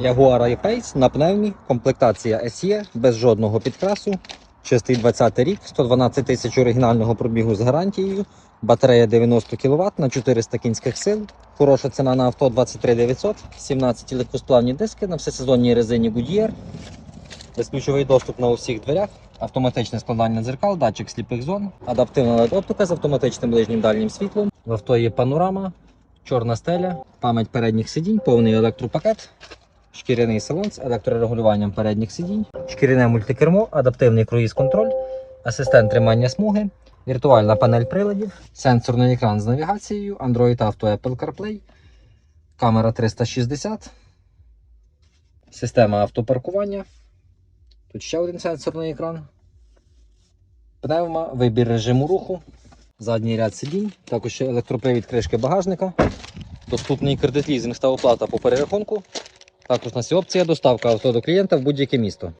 Jaguar I-Pace на пневмі, комплектація SE, без жодного підкрасу. Чистий 20 рік, 112 тисяч оригінального пробігу з гарантією. Батарея 90 кВт на 400 кінських сил. Хороша ціна на авто 23 900, 17 легкосплавні диски на всесезонній резині Goodyear. Безключовий доступ на усіх дверях, автоматичне складання дзеркал, датчик сліпих зон, адаптивна LED-оптика з автоматичним ближнім дальнім світлом. В авто є панорама, чорна стеля, пам'ять передніх сидінь, повний електропакет, шкіряний салон з електрорегулюванням передніх сидінь, шкіряне мультикермо, адаптивний круїз-контроль, асистент тримання смуги, віртуальна панель приладів, сенсорний екран з навігацією, Android Auto Apple CarPlay, камера 360, система автопаркування. Тут ще один сенсорний екран. Пневма, вибір режиму руху, задній ряд сидінь, також ще електропривід кришки багажника, доступний кредит лізинг та оплата по перерахунку. Також у нас є опція доставка авто до клієнта в будь-яке місто.